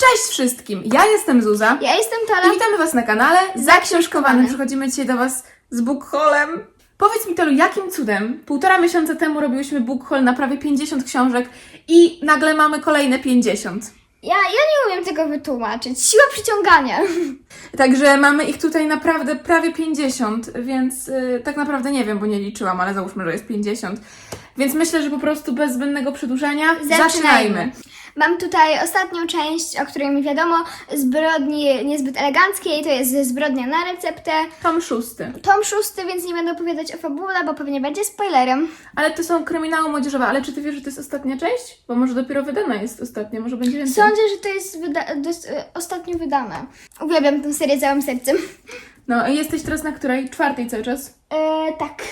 Cześć wszystkim! Ja jestem Zuza Ja jestem i Tola. witamy Was na kanale Zaksiążkowany. Przychodzimy dzisiaj do Was z book haulem. Powiedz mi, Tolu, jakim cudem półtora miesiąca temu robiłyśmy book haul na prawie 50 książek i nagle mamy kolejne 50. Ja, ja nie umiem tego wytłumaczyć. Siła przyciągania. Także mamy ich tutaj naprawdę prawie 50, więc y, tak naprawdę nie wiem, bo nie liczyłam, ale załóżmy, że jest 50. Więc myślę, że po prostu bez zbędnego przedłużania zaczynajmy. Mam tutaj ostatnią część, o której mi wiadomo, zbrodni niezbyt eleganckiej. To jest zbrodnia na receptę. Tom szósty. Tom szósty, więc nie będę opowiadać o fabule, bo pewnie będzie spoilerem. Ale to są kryminały młodzieżowe, ale czy ty wiesz, że to jest ostatnia część? Bo może dopiero wydana jest ostatnia, może będzie więcej. Sądzę, że to jest wyda- e, ostatnio wydane. Uwielbiam tę serię całym sercem. No i jesteś teraz na której? Czwartej cały czas? E, tak.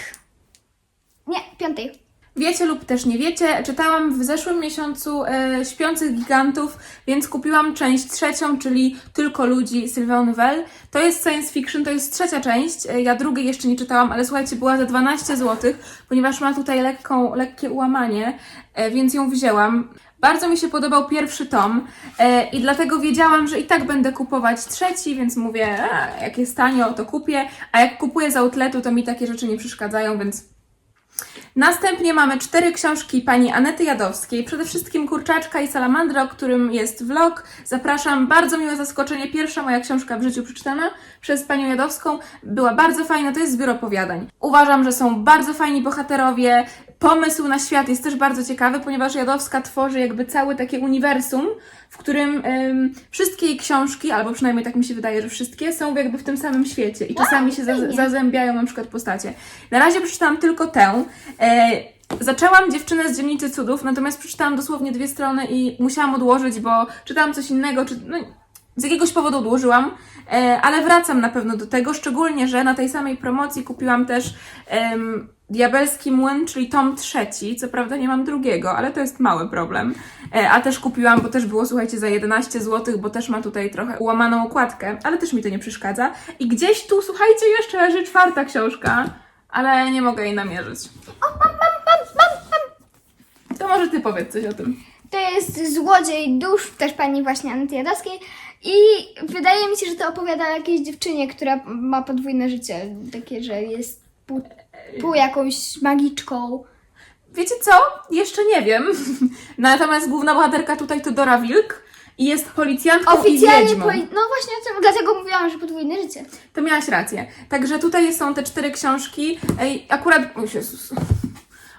Nie, piątej. Wiecie lub też nie wiecie, czytałam w zeszłym miesiącu e, Śpiących Gigantów, więc kupiłam część trzecią, czyli Tylko Ludzi Sylvain Nouvelle. To jest science fiction, to jest trzecia część. E, ja drugiej jeszcze nie czytałam, ale słuchajcie, była za 12 zł, ponieważ ma tutaj lekką, lekkie ułamanie, e, więc ją wzięłam. Bardzo mi się podobał pierwszy tom e, i dlatego wiedziałam, że i tak będę kupować trzeci, więc mówię, a, jak jest tanio, to kupię, a jak kupuję z outletu, to mi takie rzeczy nie przeszkadzają, więc Następnie mamy cztery książki pani Anety Jadowskiej. Przede wszystkim Kurczaczka i Salamandra, o którym jest vlog. Zapraszam. Bardzo miłe zaskoczenie. Pierwsza moja książka w życiu przeczytana przez panią Jadowską. Była bardzo fajna. To jest zbiór opowiadań. Uważam, że są bardzo fajni bohaterowie. Pomysł na świat jest też bardzo ciekawy, ponieważ Jadowska tworzy jakby całe takie uniwersum, w którym ym, wszystkie jej książki, albo przynajmniej tak mi się wydaje, że wszystkie, są jakby w tym samym świecie i czasami się za, zazębiają na przykład postacie. Na razie przeczytałam tylko tę. E, zaczęłam dziewczynę z Dzielnicy Cudów, natomiast przeczytałam dosłownie dwie strony i musiałam odłożyć, bo czytałam coś innego, czy, no, z jakiegoś powodu odłożyłam, e, ale wracam na pewno do tego, szczególnie, że na tej samej promocji kupiłam też em, Diabelski Młyn, czyli tom trzeci, co prawda nie mam drugiego, ale to jest mały problem. E, a też kupiłam, bo też było, słuchajcie, za 11 zł, bo też ma tutaj trochę ułamaną okładkę, ale też mi to nie przeszkadza. I gdzieś tu, słuchajcie, jeszcze leży czwarta książka, ale nie mogę jej namierzyć. To może ty powiedz coś o tym. To jest Złodziej dusz, też pani właśnie Anety Jadowskiej. I wydaje mi się, że to opowiada o jakiejś dziewczynie, która ma podwójne życie. Takie, że jest pół jakąś magiczką. Wiecie co? Jeszcze nie wiem. Natomiast główna bohaterka tutaj to Dora Wilk i jest policjantką i Oficjalnie, wiedźmą. poli- no właśnie o tym, dlatego mówiłam, że podwójne życie. To miałaś rację. Także tutaj są te cztery książki. Ej, akurat. O Jezus.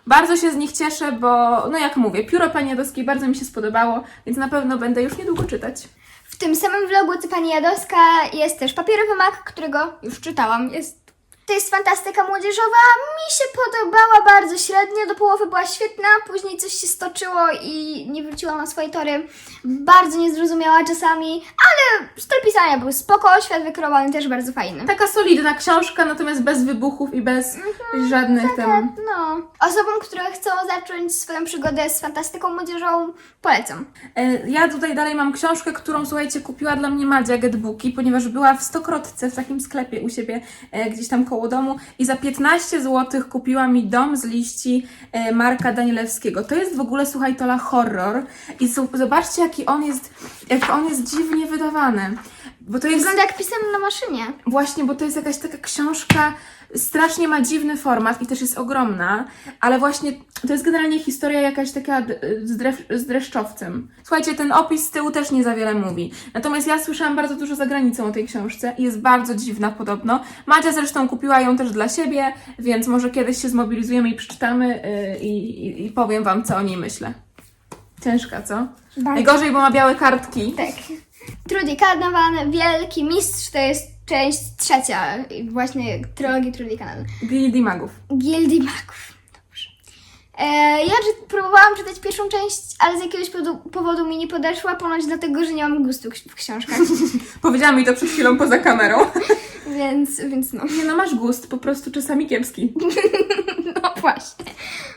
Bardzo się z nich cieszę, bo, no jak mówię, pióro pani Jadowskiej bardzo mi się spodobało, więc na pewno będę już niedługo czytać. W tym samym vlogu, co pani Jadowska, jest też papierowy mak, którego już czytałam. Jest, to jest fantastyka młodzieżowa. Mi się podobała bardzo średnio, do połowy była świetna, później coś się stoczyło i nie wróciła na swoje tory. Bardzo niezrozumiała czasami, ale styl pisania był spoko, świat wykreowany też bardzo fajny. Taka solidna książka, natomiast bez wybuchów i bez żadnych tam. No, osobom, które chcą zacząć swoją przygodę z fantastyką młodzieżową, polecam. E, Ja tutaj dalej mam książkę, którą słuchajcie, kupiła dla mnie Madzia Getbooki, ponieważ była w Stokrotce, w takim sklepie u siebie, e, gdzieś tam koło domu i za 15 zł kupiła mi Dom z liści e, Marka Danielewskiego. To jest w ogóle, słuchaj, tola horror i zobaczcie, jaki on jest, jak on jest dziwnie wydawany. Bo to jest... Wygląda jak pisane na maszynie. Właśnie, bo to jest jakaś taka książka, strasznie ma dziwny format i też jest ogromna, ale właśnie to jest generalnie historia jakaś taka z, drew, z dreszczowcem. Słuchajcie, ten opis z tyłu też nie za wiele mówi. Natomiast ja słyszałam bardzo dużo za granicą o tej książce i jest bardzo dziwna podobno. Madzia zresztą kupiła ją też dla siebie, więc może kiedyś się zmobilizujemy i przeczytamy yy, i, i, i powiem Wam, co o niej myślę. Ciężka, co? Bardzo. Najgorzej, bo ma białe kartki. Tak. Trudy Karnawan, Wielki Mistrz to jest część trzecia właśnie trylogii Trudy Karnawan. Gildii Magów. Gildii Magów. Dobrze. E, ja czy- próbowałam czytać pierwszą część, ale z jakiegoś powodu, powodu mi nie podeszła, ponoć dlatego, że nie mam gustu w książkach. Powiedziała mi to przed chwilą poza kamerą. więc, więc no. Nie no, masz gust, po prostu czasami kiepski. No właśnie.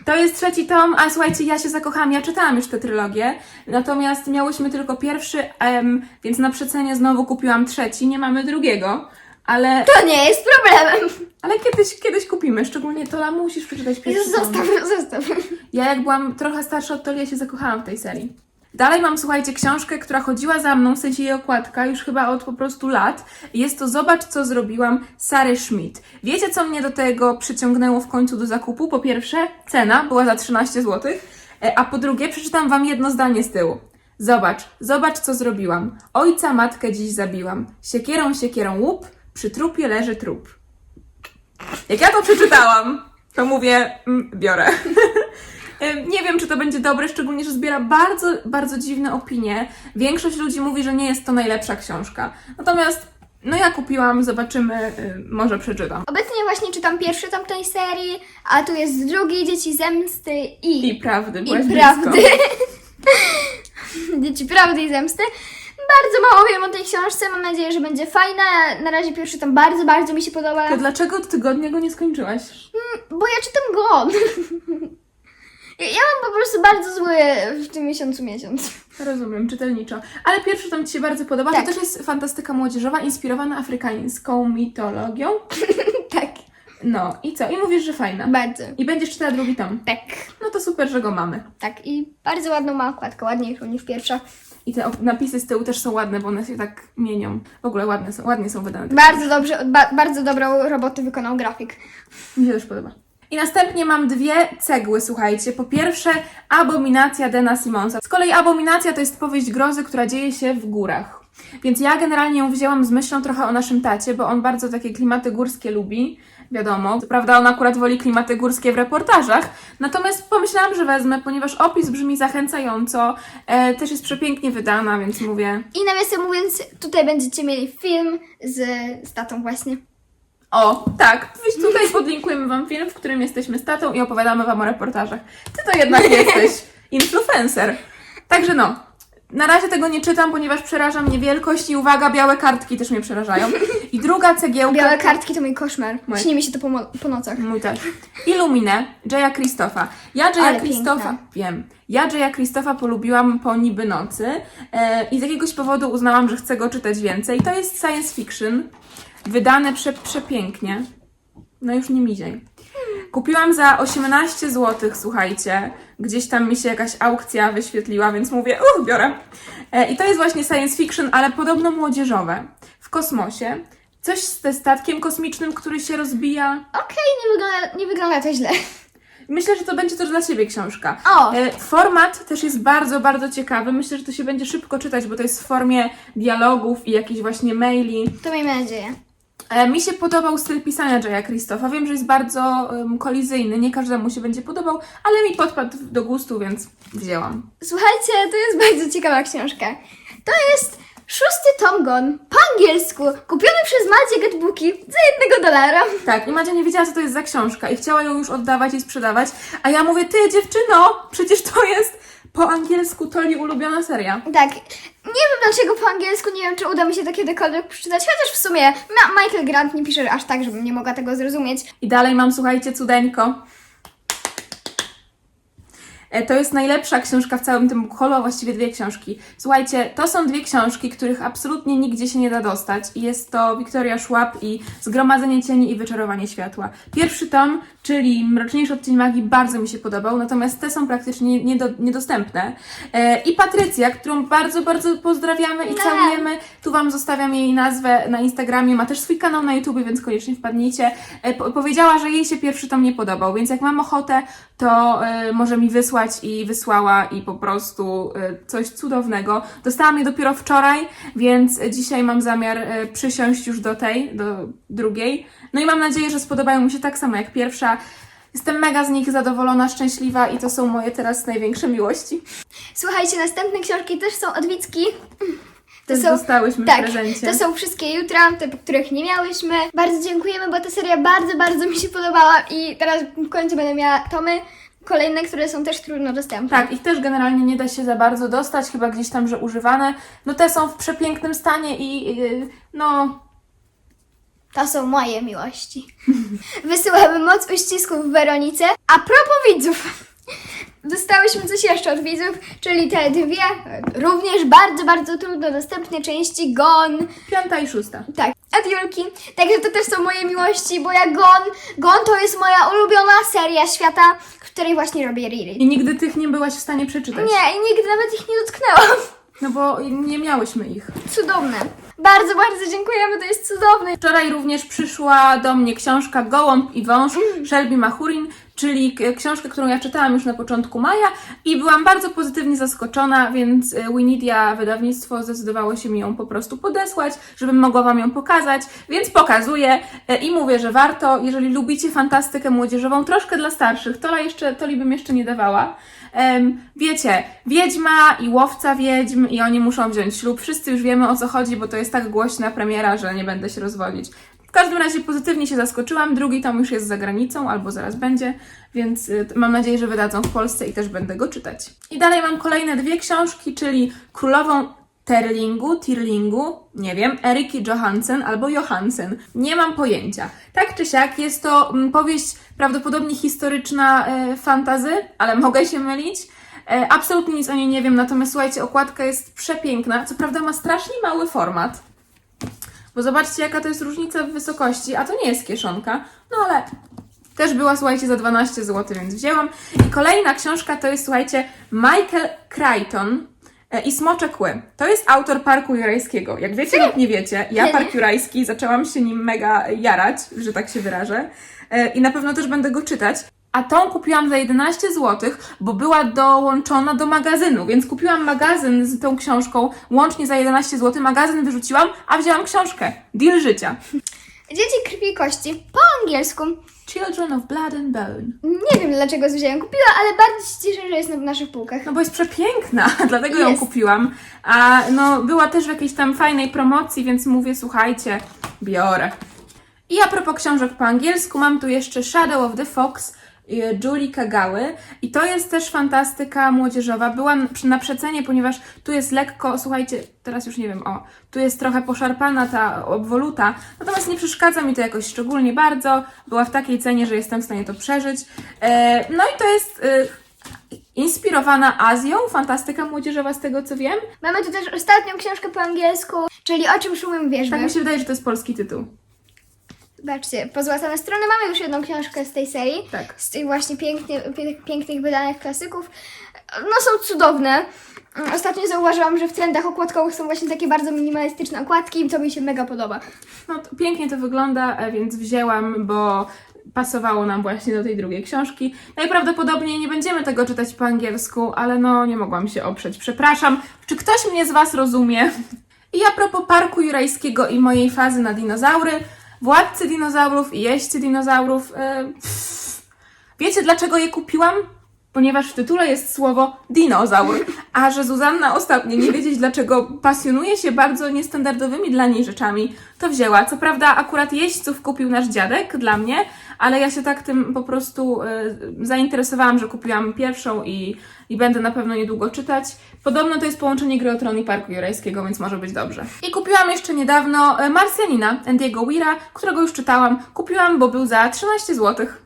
To jest trzeci tom, a słuchajcie, ja się zakochałam, ja czytałam już tę trylogię, natomiast miałyśmy tylko pierwszy, em, więc na przecenie znowu kupiłam trzeci, nie mamy drugiego, ale, To nie jest problemem. ale kiedyś, kiedyś kupimy, szczególnie Tola, musisz przeczytać pierwszy tom. Zostaw, zostaw. Ja jak byłam trochę starsza od Toli, ja się zakochałam w tej serii. Dalej mam, słuchajcie, książkę, która chodziła za mną, w sensie jej okładka, już chyba od po prostu lat. Jest to Zobacz, co zrobiłam Sary Schmidt. Wiecie, co mnie do tego przyciągnęło w końcu do zakupu? Po pierwsze, cena była za 13 zł, e, a po drugie, przeczytam Wam jedno zdanie z tyłu. Zobacz, zobacz, co zrobiłam. Ojca matkę dziś zabiłam. Siekierą, siekierą łup, przy trupie leży trup. Jak ja to przeczytałam, to mówię, mm, biorę. Nie wiem, czy to będzie dobre, szczególnie, że zbiera bardzo, bardzo dziwne opinie. Większość ludzi mówi, że nie jest to najlepsza książka. Natomiast, no ja kupiłam, zobaczymy, może przeczytam. Obecnie właśnie czytam pierwszy tom tej serii, a tu jest drugi, Dzieci Zemsty i... I prawdy, I prawdy. Dzieci Prawdy i Zemsty. Bardzo mało wiem o tej książce, mam nadzieję, że będzie fajna. Na razie pierwszy tom bardzo, bardzo mi się podoba, To dlaczego od tygodnia go nie skończyłaś? bo ja czytam go. Ja, ja mam po prostu bardzo zły w tym miesiącu miesiąc. Rozumiem, czytelniczo. Ale pierwszy tam Ci się bardzo podoba. Tak. To też jest fantastyka młodzieżowa, inspirowana afrykańską mitologią. Tak, No i co? I mówisz, że fajna. bardzo. I będziesz czytała drugi tom. Tak, No to super, że go mamy. tak. I bardzo ładną ma okładkę, ładniejszą niż pierwsza. I te napisy z tyłu też są ładne, bo one się tak mienią. W ogóle ładne są, ładnie są wydane. Bardzo dobrze, ba, bardzo dobrą robotę wykonał grafik. Mi się też podoba. I następnie mam dwie cegły, słuchajcie. Po pierwsze, Abominacja Dena Simonsa. Z kolei Abominacja to jest powieść grozy, która dzieje się w górach. Więc ja generalnie ją wzięłam z myślą trochę o naszym tacie, bo on bardzo takie klimaty górskie lubi, wiadomo. Co prawda on akurat woli klimaty górskie w reportażach, natomiast pomyślałam, że wezmę, ponieważ opis brzmi zachęcająco, e, też jest przepięknie wydana, więc mówię, I nawiasem mówiąc, tutaj będziecie mieli film z, z tatą właśnie. O, tak. Weź tutaj podlinkujemy Wam film, w którym jesteśmy z tatą i opowiadamy Wam o reportażach. Ty to jednak jesteś influencer. Także no, na razie tego nie czytam, ponieważ przeraża mnie wielkość i uwaga, białe kartki też mnie przerażają. I druga cegiełka... Białe kartki to mój koszmar. Śni mi się to po, mo- po nocach. Mój też. Illumine, Jaya Christopha. Ja Jaya Ale piękna. wiem, ja Jaya Christopha polubiłam po niby nocy e, i z jakiegoś powodu uznałam, że chcę go czytać więcej. To jest science fiction, wydane prze, przepięknie. No już nie miziej. Kupiłam za 18 zł, słuchajcie. Gdzieś tam mi się jakaś aukcja wyświetliła, więc mówię, uch, biorę. E, I to jest właśnie science fiction, ale podobno młodzieżowe. W kosmosie. Coś z ze statkiem kosmicznym, który się rozbija. Okej, nie, wygląda, nie wygląda to źle. Myślę, że to będzie też dla Ciebie książka. O! E, Format też jest bardzo, bardzo ciekawy. Myślę, że to się będzie szybko czytać, bo to jest w formie dialogów i jakichś właśnie maili. To miejmy nadzieję. E, Mi się podobał styl pisania Jaya Christopha. Wiem, że jest bardzo um, kolizyjny, nie każdemu się będzie podobał, ale mi podpadł do gustu, więc wzięłam. Słuchajcie, to jest bardzo ciekawa książka. To jest szósty tom Gon po angielsku, kupiony przez Madzie Getbooki za jednego dolara. Tak, i Madzia nie wiedziała, co to jest za książka i chciała ją już oddawać i sprzedawać, a ja mówię, ty dziewczyno, przecież to jest po angielsku Toli ulubiona seria. Tak, nie wiem dlaczego po angielsku, nie wiem czy uda mi się to kiedykolwiek przeczytać, chociaż w sumie Ma- Michael Grant nie pisze aż tak, żebym nie mogła tego zrozumieć. I dalej mam, słuchajcie, cudeńko. E, To jest najlepsza książka w całym tym bucholu, a właściwie dwie książki. Słuchajcie, to są dwie książki, których absolutnie nigdzie się nie da dostać. I jest to Wiktoria Schwab i Zgromadzenie Cieni i Wyczarowanie Światła. Pierwszy tom, czyli Mroczniejszy odcień magii, bardzo mi się podobał, natomiast te są praktycznie niedo, niedostępne. E, I Patrycja, którą bardzo, bardzo pozdrawiamy i całujemy. Tu Wam zostawiam jej nazwę na Instagramie, ma też swój kanał na YouTube, więc koniecznie wpadnijcie. E, po, powiedziała, że jej się pierwszy tom nie podobał, więc jak mam ochotę, to może mi wysłać i wysłała i po prostu e, coś cudownego. Dostałam je dopiero wczoraj, więc dzisiaj mam zamiar e, przysiąść już do tej, do drugiej. No i mam nadzieję, że spodobają mi się tak samo jak pierwsza. Jestem mega z nich zadowolona, szczęśliwa i to są moje teraz największe miłości. Słuchajcie, następne książki też są od Wicki. To Też są, dostałyśmy w tak, prezencie. to są wszystkie jutra, te, których nie miałyśmy. Bardzo dziękujemy, bo ta seria bardzo, bardzo mi się podobała i teraz w końcu będę miała tomy kolejne, które są też trudno dostępne. Tak, ich też generalnie nie da się za bardzo dostać, chyba gdzieś tam, że używane. No te są w przepięknym stanie i yy, no To są moje miłości. Wysyłamy moc uścisków Weronice. A propos widzów. Dostałyśmy coś jeszcze od widzów, czyli te dwie również bardzo, bardzo trudno dostępne części Gon. piąta i szósta. Tak. Od Julki. Także to też są moje miłości, bo ja Gon, Gon to jest moja ulubiona seria świata, w której właśnie robię Riri. I nigdy tych nie byłaś w stanie przeczytać. Nie, i nigdy nawet ich nie dotknęłam. No bo nie miałyśmy ich. Cudowne. Bardzo, bardzo dziękujemy, to jest cudowne. Wczoraj również przyszła do mnie książka Gołąb i wąż Shelby Mahurin, czyli książkę, którą ja czytałam już na początku maja i byłam bardzo pozytywnie zaskoczona, więc e, Winidia wydawnictwo zdecydowało się mi ją po prostu podesłać, żebym mogła Wam ją pokazać, więc pokazuję e, i mówię, że warto, jeżeli lubicie fantastykę młodzieżową, troszkę dla starszych, to jeszcze, to bym jeszcze nie dawała. Wiecie, wiedźma i łowca wiedźm i oni muszą wziąć ślub. Wszyscy już wiemy o co chodzi, bo to jest tak głośna premiera, że nie będę się rozwodzić. W każdym razie pozytywnie się zaskoczyłam. Drugi tom już jest za granicą, albo zaraz będzie, więc y, mam nadzieję, że wydadzą w Polsce i też będę go czytać. I dalej mam kolejne dwie książki, czyli Królową Terlingu, Tirlingu, nie wiem, Eriki Johansen albo Johansen. Nie mam pojęcia. Tak czy siak jest to mm, powieść prawdopodobnie historyczna e, fantazy, ale mogę się mylić. E, absolutnie nic o niej nie wiem, natomiast słuchajcie, okładka jest przepiękna. Co prawda ma strasznie mały format. Bo zobaczcie, jaka to jest różnica w wysokości, a to nie jest kieszonka. No ale też była, słuchajcie, za 12 zł, więc wzięłam. I kolejna książka to jest, słuchajcie, Michael Crichton e, i Smocze Kły. To jest autor Parku Jurajskiego. Jak wiecie lub nie wiecie, ja. Park Jurajski zaczęłam się nim mega jarać, że tak się wyrażę. E, I na pewno też będę go czytać. A tą kupiłam za 11 zł, bo była dołączona do magazynu, więc kupiłam magazyn z tą książką łącznie za 11 zł. Magazyn wyrzuciłam, a wzięłam książkę. Deal życia. Dzieci krwi i kości. Po angielsku. Children of Blood and Bone. Nie wiem dlaczego z wzięłam. Kupiła, ale bardzo się cieszę, że jest na naszych półkach. No bo jest przepiękna, dlatego ją Jest. kupiłam. A no była też w jakiejś tam fajnej promocji, więc mówię, słuchajcie, biorę. I a propos książek po angielsku, mam tu jeszcze Shadow of the Fox Julie Kagały i to jest też fantastyka młodzieżowa. Była na przecenie, ponieważ tu jest lekko, słuchajcie, teraz już nie wiem, o, tu jest trochę poszarpana ta obwoluta, natomiast nie przeszkadza mi to jakoś szczególnie bardzo. Była w takiej cenie, że jestem w stanie to przeżyć. E, no i to jest y, inspirowana Azją, fantastyka młodzieżowa z tego co wiem. Mamy tu też ostatnią książkę po angielsku, czyli O czym szumem wierzby. Tak mi się wydaje, że to jest polski tytuł. Zobaczcie, pozłacane strony. Mamy już jedną książkę z tej serii. Tak. Z tych właśnie pięknie, pięknych wydanych klasyków. No są cudowne. Ostatnio zauważyłam, że w trendach okładkowych są właśnie takie bardzo minimalistyczne okładki i to mi się mega podoba. No, to pięknie to wygląda, e, więc wzięłam, bo pasowało nam właśnie do tej drugiej książki. Najprawdopodobniej nie będziemy tego czytać po angielsku, ale no nie mogłam się oprzeć. Przepraszam. Czy ktoś mnie z Was rozumie? I a propos Parku Jurajskiego i mojej fazy na dinozaury, władcy dinozaurów i jeźdźcy dinozaurów. E. Wiecie dlaczego je kupiłam? Ponieważ w tytule jest słowo dinozaur, a że Zuzanna ostatnio nie wiedzieć dlaczego pasjonuje się bardzo niestandardowymi dla niej rzeczami, to wzięła. Co prawda akurat jeźdźców kupił nasz dziadek dla mnie, ale ja się tak tym po prostu e, zainteresowałam, że kupiłam pierwszą i, i będę na pewno niedługo czytać. Podobno to jest połączenie Gry o Tron i Parku Jurajskiego, więc może być dobrze. I kupiłam jeszcze niedawno e, Marsjanina Andiego Weira, którego już czytałam. Kupiłam, bo był za 13 złotych.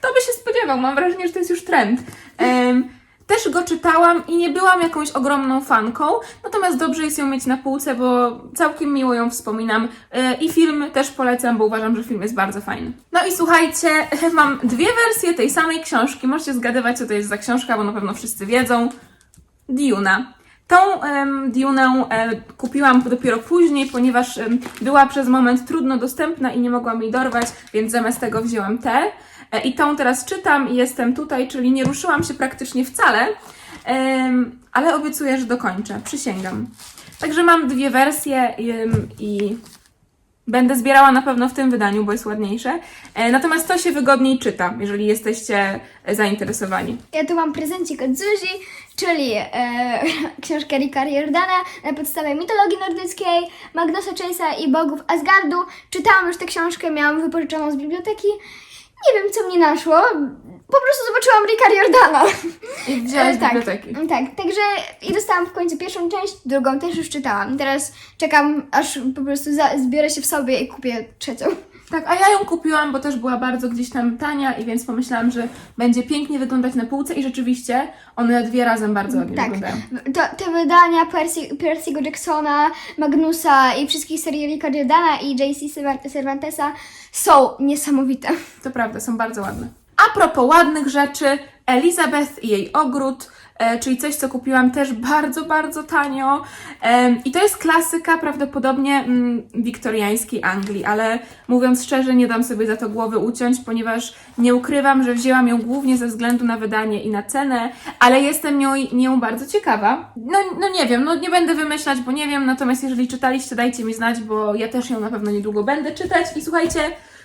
Kto by się spodziewał? Mam wrażenie, że to jest już trend. Em, też go czytałam i nie byłam jakąś ogromną fanką, natomiast dobrze jest ją mieć na półce, bo całkiem miło ją wspominam. E, I film też polecam, bo uważam, że film jest bardzo fajny. No i słuchajcie, mam dwie wersje tej samej książki. Możecie zgadywać, co to jest za książka, bo na pewno wszyscy wiedzą. Duna. Tą e, kupiłam dopiero później, ponieważ była przez moment trudno dostępna i nie mogłam jej dorwać, więc zamiast tego wzięłam tę. E, I tą teraz czytam i jestem tutaj, czyli nie ruszyłam się praktycznie wcale, ale obiecuję, że dokończę, przysięgam. Także mam dwie wersje i będę zbierała na pewno w tym wydaniu, bo jest ładniejsze. E, natomiast to się wygodniej czyta, jeżeli jesteście e, zainteresowani. Ja tu mam prezencik od Zuzi, czyli e, książkę Ricka Riordana na podstawie mitologii nordyckiej, Magnusa Chase'a i bogów Asgardu. Czytałam już tę książkę, miałam wypożyczoną z biblioteki. Nie wiem, co mnie naszło. Po prostu zobaczyłam Ricka Riordana. I tak, biblioteki. Tak, także i dostałam w końcu pierwszą część, drugą też już czytałam. Teraz czekam, aż po prostu za, zbiorę się w sobie i kupię trzecią. Tak, a ja ją kupiłam, bo też była bardzo gdzieś tam tania i więc pomyślałam, że będzie pięknie wyglądać na półce i rzeczywiście one dwie razem bardzo ładnie Tak. wyglądają. To, te wydania Percy, Percy'ego Jacksona, Magnusa i wszystkich seriali Jordana i J.C. Cervan- Cervantesa są niesamowite. To prawda, są bardzo ładne. A propos ładnych rzeczy, Elizabeth i jej ogród, czyli coś, co kupiłam też bardzo, bardzo tanio. E, I to jest klasyka prawdopodobnie mm, wiktoriańskiej Anglii, ale mówiąc szczerze, nie dam sobie za to głowy uciąć, ponieważ nie ukrywam, że wzięłam ją głównie ze względu na wydanie i na cenę, ale jestem nią, nią bardzo ciekawa. No, no nie wiem, no nie będę wymyślać, bo nie wiem, natomiast jeżeli czytaliście, dajcie mi znać, bo ja też ją na pewno niedługo będę czytać. I słuchajcie,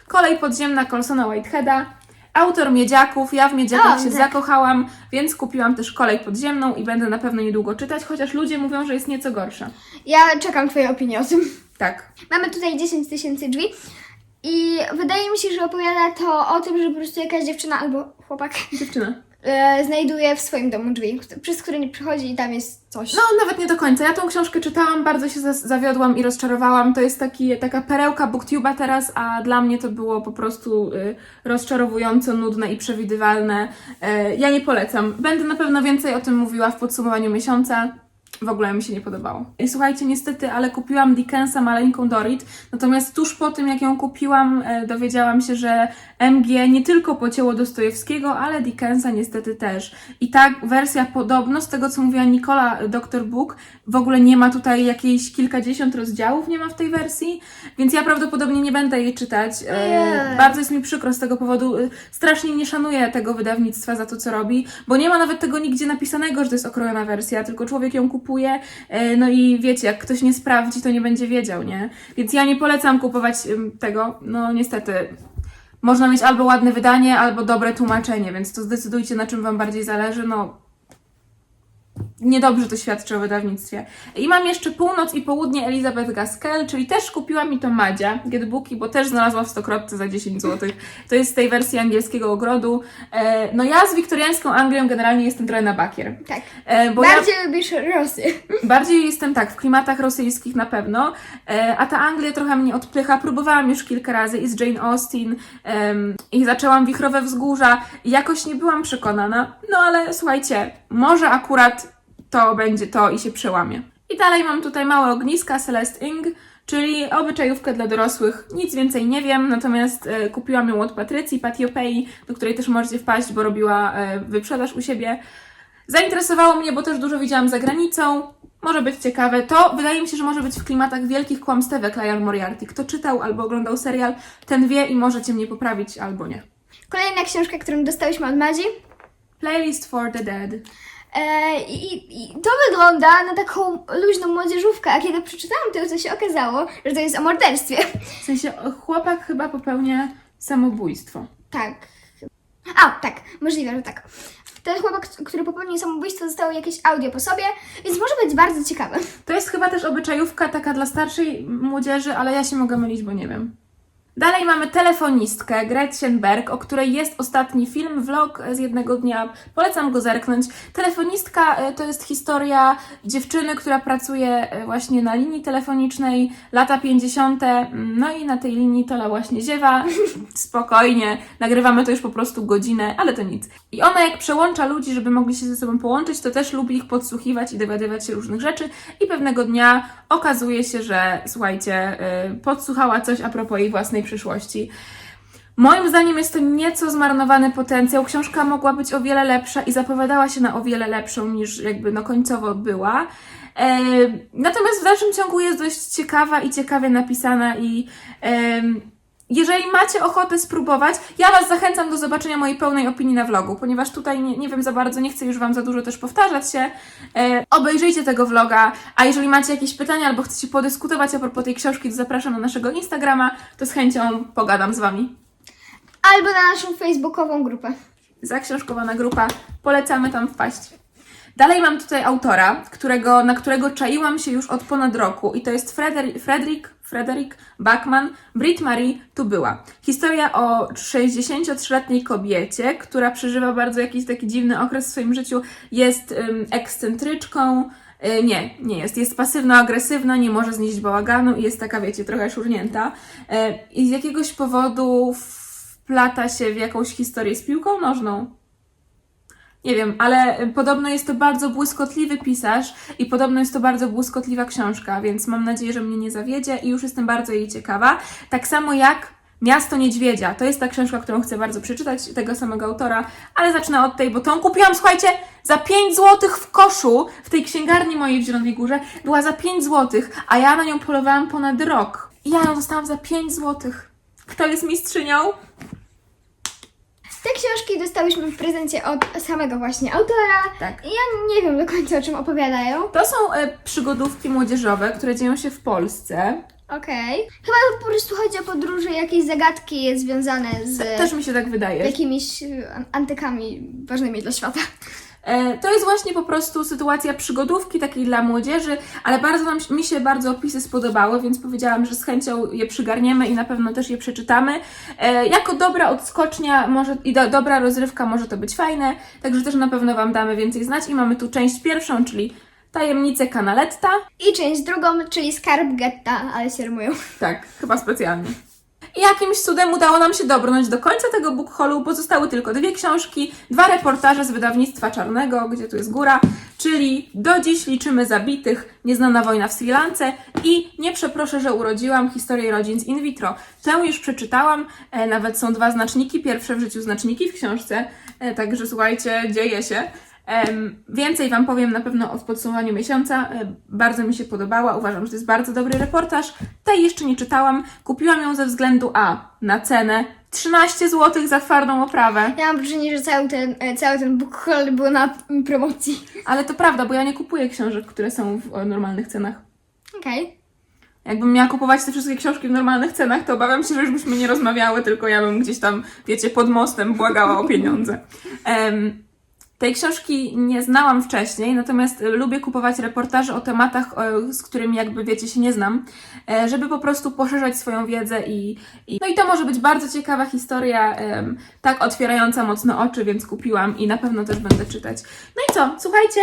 kolej podziemna Colsona Whiteheada. Autor Miedziaków, ja w Miedziakach O, się tak. zakochałam, więc kupiłam też kolej podziemną i będę na pewno niedługo czytać, chociaż ludzie mówią, że jest nieco gorsza. Ja czekam Twojej opinii o tym. Tak. Mamy tutaj 10 tysięcy drzwi i wydaje mi się, że opowiada to o tym, że po prostu jakaś dziewczyna albo chłopak Dziewczyna. E, znajduje w swoim domu drzwi, przez które nie przychodzi i tam jest coś. No, nawet nie do końca. Ja tą książkę czytałam, bardzo się zawiodłam i rozczarowałam. To jest taki, taka perełka booktuba teraz, a dla mnie to było po prostu y, rozczarowująco, nudne i przewidywalne. Y, ja nie polecam. Będę na pewno więcej o tym mówiła w podsumowaniu miesiąca. W ogóle mi się nie podobało. I słuchajcie, niestety, ale kupiłam Dickensa Maleńką Dorit, natomiast tuż po tym, jak ją kupiłam, e, dowiedziałam się, że MG nie tylko pocięło Dostojewskiego, ale Dickensa niestety też. I ta wersja podobno, z tego co mówiła Nikola Dr. Book, w ogóle nie ma tutaj jakiejś kilkadziesiąt rozdziałów, nie ma w tej wersji, więc ja prawdopodobnie nie będę jej czytać. E. Bardzo jest mi przykro z tego powodu. E, Strasznie nie szanuję tego wydawnictwa za to, co robi, bo nie ma nawet tego nigdzie napisanego, że to jest okrojona wersja, tylko człowiek ją kupuje, e, no i wiecie, jak ktoś nie sprawdzi, to nie będzie wiedział, nie? Więc ja nie polecam kupować tego, no niestety. Można mieć albo ładne wydanie, albo dobre tłumaczenie, więc to zdecydujcie, na czym Wam bardziej zależy. No, niedobrze to świadczy o wydawnictwie. I mam jeszcze Północ i Południe Elizabeth Gaskell, czyli też kupiła mi to Madzia, Getbooki, bo też znalazłam w Stokrotce za 10 zł. To jest z tej wersji angielskiego ogrodu. E, no ja z wiktoriańską Anglią generalnie jestem trochę na bakier. Tak. E, bo ja Bardziej lubisz Rosy. bardziej jestem tak, w klimatach rosyjskich na pewno, e, a ta Anglia trochę mnie odpycha. Próbowałam już kilka razy i z Jane Austen i zaczęłam Wichrowe Wzgórza jakoś nie byłam przekonana. No ale słuchajcie, może akurat to będzie to i się przełamie. I dalej mam tutaj małe ogniska Celeste Ing, czyli obyczajówkę dla dorosłych. Nic więcej nie wiem, natomiast e, kupiłam ją od Patrycji Patiopei, do której też możecie wpaść, bo robiła e, wyprzedaż u siebie. Zainteresowało mnie, bo też dużo widziałam za granicą. Może być ciekawe. To wydaje mi się, że może być w klimatach wielkich kłamstewek Lion Moriarty. Kto czytał albo oglądał serial, ten wie i możecie mnie poprawić albo nie. Kolejna książka, którą dostałyśmy od Madzi. Playlist for the Dead. E, i, I to wygląda na taką luźną młodzieżówkę, a kiedy przeczytałam to, to się okazało, że to jest o morderstwie. W sensie o, chłopak chyba popełnia samobójstwo. Tak. A, tak, możliwe, że tak. Ten chłopak, który popełnił samobójstwo, zostało jakieś audio po sobie, więc może być bardzo ciekawe. To jest chyba też obyczajówka taka dla starszej młodzieży, ale ja się mogę mylić, bo nie wiem. Dalej mamy telefonistkę Gretchen Berg, o której jest ostatni film, vlog z jednego dnia. Polecam go zerknąć. Telefonistka e, to jest historia dziewczyny, która pracuje e, właśnie na linii telefonicznej, lata 50. No i na tej linii Tola właśnie ziewa. Spokojnie, nagrywamy to już po prostu godzinę, ale to nic. I ona jak przełącza ludzi, żeby mogli się ze sobą połączyć, to też lubi ich podsłuchiwać i dowiadywać się różnych rzeczy. I pewnego dnia okazuje się, że słuchajcie, y, podsłuchała coś a propos jej własnej przyszłości. Moim zdaniem jest to nieco zmarnowany potencjał. Książka mogła być o wiele lepsza i zapowiadała się na o wiele lepszą niż jakby no końcowo była. E, natomiast w dalszym ciągu jest dość ciekawa i ciekawie napisana i em, jeżeli macie ochotę spróbować, ja Was zachęcam do zobaczenia mojej pełnej opinii na vlogu, ponieważ tutaj nie, nie wiem za bardzo, nie chcę już Wam za dużo też powtarzać się. E, obejrzyjcie tego vloga, a jeżeli macie jakieś pytania albo chcecie podyskutować a propos tej książki, to zapraszam na naszego Instagrama, to z chęcią pogadam z Wami. Albo na naszą facebookową grupę. Zaksiążkowana grupa, polecamy tam wpaść. Dalej mam tutaj autora, którego, na którego czaiłam się już od ponad roku i to jest Freder- Frederick, Frederick Bachman, Brit Marie tu była. Historia o 63-letniej kobiecie, która przeżywa bardzo jakiś taki dziwny okres w swoim życiu, jest ym, ekscentryczką, E, nie, nie jest. Jest pasywno-agresywna, nie może znieść bałaganu i jest taka, wiecie, trochę szurnięta. E, I z jakiegoś powodu wplata się w jakąś historię z piłką nożną. Nie wiem, ale podobno jest to bardzo błyskotliwy pisarz i podobno jest to bardzo błyskotliwa książka, więc mam nadzieję, że mnie nie zawiedzie i już jestem bardzo jej ciekawa. Tak samo jak Miasto Niedźwiedzia. To jest ta książka, którą chcę bardzo przeczytać, tego samego autora, ale zacznę od tej, bo tą kupiłam, słuchajcie, za 5 zł w koszu w tej księgarni mojej w Zielonej Górze. Była za 5 zł, a ja na nią polowałam ponad rok. I ja ją dostałam za 5 zł. Kto jest mistrzynią? Te książki dostałyśmy w prezencie od samego właśnie autora. Tak. I ja nie wiem do końca o czym opowiadają. To są e, przygodówki młodzieżowe, które dzieją się w Polsce. Okej. Chyba po prostu chodzi o podróże, jakieś zagadki związane z Też mi się tak wydaje. jakimiś y, an- antykami ważnymi dla świata. E, To jest właśnie po prostu sytuacja przygodówki takiej dla młodzieży, ale bardzo nam, mi się bardzo opisy spodobały, więc powiedziałam, że z chęcią je przygarniemy i na pewno też je przeczytamy. E, Jako dobra odskocznia może, i do, dobra rozrywka może to być fajne, także też na pewno Wam damy więcej znać. I mamy tu część pierwszą, czyli Tajemnice Kanaletta. I część drugą, czyli Skarb Getta, ale się rymują. Tak, chyba specjalnie. I jakimś cudem udało nam się dobrnąć do końca tego book haulu. Pozostały tylko dwie książki, dwa reportaże z wydawnictwa Czarnego, gdzie tu jest góra, czyli Do dziś liczymy zabitych, Nieznana wojna w Sri Lance i Nie przeproszę, że urodziłam, historię rodzin z in vitro. Tę już przeczytałam, e, nawet są dwa znaczniki, pierwsze w życiu znaczniki w książce, e, także słuchajcie, dzieje się. Więcej Wam powiem na pewno o podsumowaniu miesiąca. E, Bardzo mi się podobała. Uważam, że to jest bardzo dobry reportaż. Tej jeszcze nie czytałam. Kupiłam ją ze względu A na cenę 13 zł za twardą oprawę. Ja mam wrażenie, że cały ten, e, cały ten book haul był na promocji. Ale to prawda, bo ja nie kupuję książek, które są w normalnych cenach. Okej. Jakbym miała kupować te wszystkie książki w normalnych cenach, to obawiam się, że już byśmy nie rozmawiały, tylko ja bym gdzieś tam, wiecie, pod mostem błagała o pieniądze. Em, tej książki nie znałam wcześniej, natomiast lubię kupować reportaże o tematach, e, z którymi jakby wiecie się nie znam, e, żeby po prostu poszerzać swoją wiedzę i, i no i to może być bardzo ciekawa historia, tak otwierająca mocno oczy, więc kupiłam i na pewno też będę czytać. No i co, słuchajcie,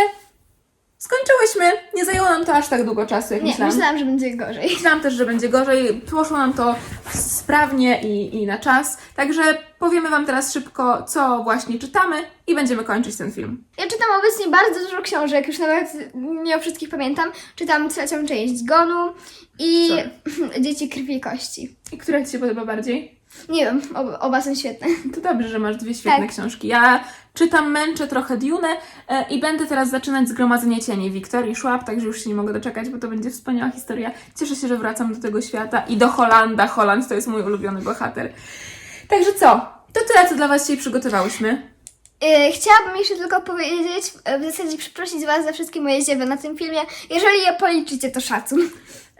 skończyłyśmy. Nie zajęło nam to aż tak długo czasu, jak Nie, myślałam. myślałam, że będzie gorzej. Myślałam też, że będzie gorzej. Poszło nam to sprawnie i, i na czas. Także powiemy Wam teraz szybko, co właśnie czytamy i będziemy kończyć ten film. Ja czytam obecnie bardzo dużo książek, już nawet nie o wszystkich pamiętam. Czytam trzecią część Zgonu i Dzieci Krwi i Kości. I która Ci się podoba bardziej? Nie wiem, oba, oba są świetne. To dobrze, że masz dwie świetne Tak. książki. Ja czytam, męczę trochę Dune e, i będę teraz zaczynać Zgromadzenie Cieni Wiktorii Schwab, także już się nie mogę doczekać, bo to będzie wspaniała historia. Cieszę się, że wracam do tego świata i do Holanda. Holand to jest mój ulubiony bohater. Także co? To tyle, co dla Was dzisiaj przygotowałyśmy. Yy, chciałabym jeszcze tylko powiedzieć, w zasadzie przeprosić Was za wszystkie moje ziewy na tym filmie. Jeżeli je policzycie, to szacun.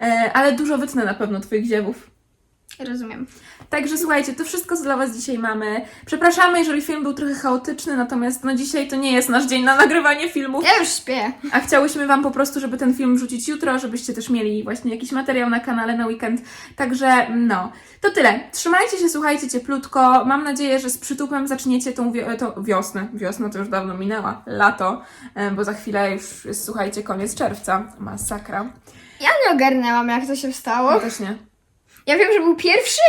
E, ale dużo wytnę na pewno Twoich ziewów. Rozumiem. Także słuchajcie, to wszystko co dla Was dzisiaj mamy. Przepraszamy, jeżeli film był trochę chaotyczny, natomiast no dzisiaj to nie jest nasz dzień na nagrywanie filmów, Ja już śpię. a chciałyśmy Wam po prostu, żeby ten film wrzucić jutro, żebyście też mieli właśnie jakiś materiał na kanale na weekend. Także no, to tyle. Trzymajcie się, słuchajcie cieplutko. Mam nadzieję, że z przytupem zaczniecie tą, wi- tą wiosnę. Wiosna to już dawno minęła, lato, e, bo za chwilę już jest, słuchajcie, koniec czerwca. Masakra. Ja nie ogarnęłam, jak to się stało. Ja też nie. Ja wiem, że był pierwszy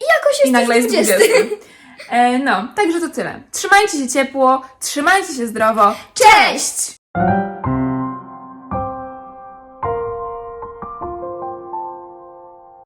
i jakoś jest I nagle jest 20. 20. E, no, także to tyle. Trzymajcie się ciepło, trzymajcie się zdrowo. Cześć!